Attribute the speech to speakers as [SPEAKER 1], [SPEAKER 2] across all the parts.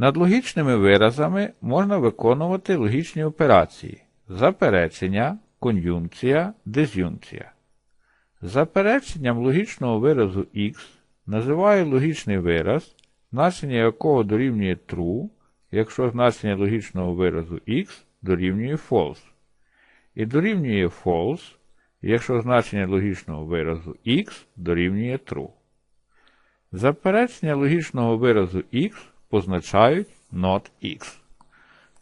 [SPEAKER 1] Над логічними виразами можна виконувати логічні операції заперечення, кон'юнкція, диз'юнкція. Запереченням логічного виразу x називаю логічний вираз, значення якого дорівнює true, якщо значення логічного виразу x дорівнює false. І дорівнює false, якщо значення логічного виразу x дорівнює true. Заперечення логічного виразу x позначають not x.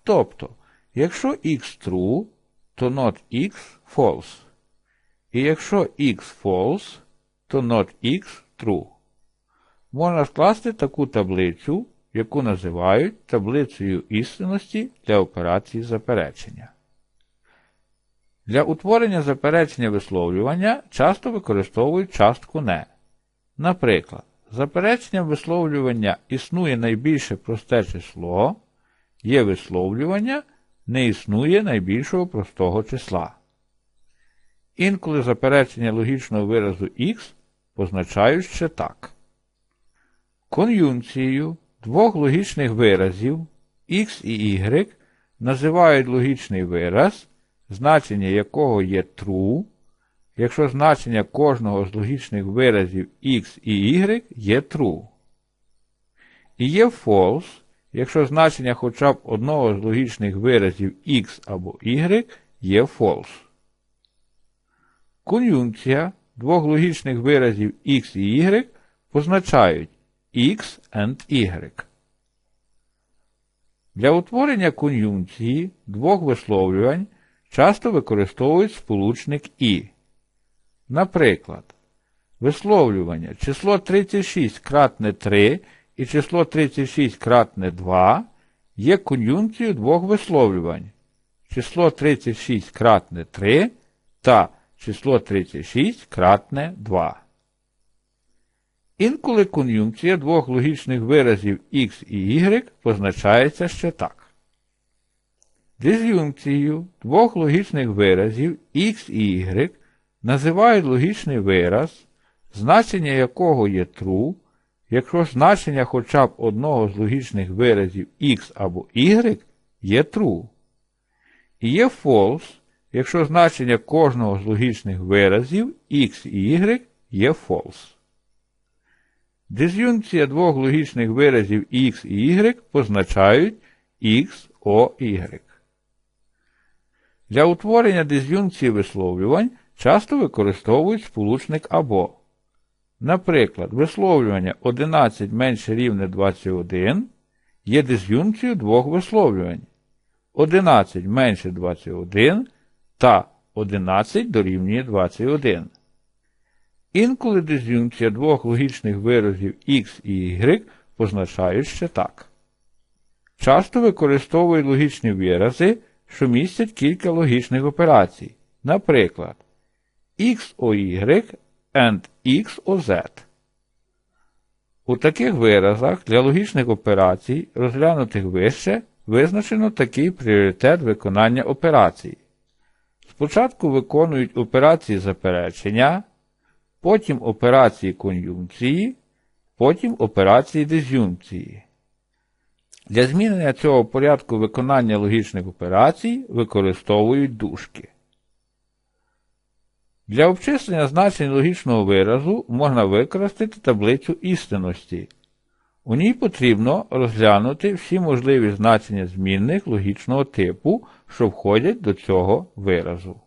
[SPEAKER 1] Тобто, якщо x true, то not x false. І якщо x false, то not x true. Можна скласти таку таблицю, яку називають таблицею істинності для операції заперечення. Для утворення заперечення висловлювання часто використовують частку не. Наприклад, запереченням висловлювання існує найбільше просте число, є висловлювання, не існує найбільшого простого числа. Інколи заперечення логічного виразу x позначають ще так. Кон'юнкцією двох логічних виразів x і y називають логічний вираз, значення якого є true, якщо значення кожного з логічних виразів x і y є true. І є false, якщо значення хоча б одного з логічних виразів x або y є false. Кон'юнкція двох логічних виразів x і y позначають x and y. Для утворення кон'юнкції двох висловлювань часто використовують сполучник і. Наприклад, висловлювання число 36 кратне 3 і число 36 кратне 2 є кон'юнкцією двох висловлювань. Число 36 кратне 3 та число 36 кратне 2. Інколи кон'юнкція двох логічних виразів x і y позначається ще так. Диз'юнкцією двох логічних виразів x і y називають логічний вираз, значення якого є true, якщо значення хоча б одного з логічних виразів x або y є true. І є false, якщо значення кожного з логічних виразів x і y є false. Диз'юнкція двох логічних виразів x і y позначають x, o, y. Для утворення диз'юнкції висловлювань часто використовують сполучник або. Наприклад, висловлювання 11 менше рівне 21 є диз'юнкцією двох висловлювань 11 менше 21 та 11 дорівнює 21. Інколи диз'юнкція двох логічних виразів x і y позначають ще так. Часто використовують логічні вирази, що містять кілька логічних операцій. Наприклад, XOY and XOZ. У таких виразах для логічних операцій, розглянутих вище, визначено такий пріоритет виконання операцій. Спочатку виконують операції заперечення, потім операції кон'юнкції, потім операції диз'юнкції. Для змінення цього порядку виконання логічних операцій використовують дужки. Для обчислення значень логічного виразу можна використати таблицю істинності. У ній потрібно розглянути всі можливі значення змінних логічного типу, що входять до цього виразу.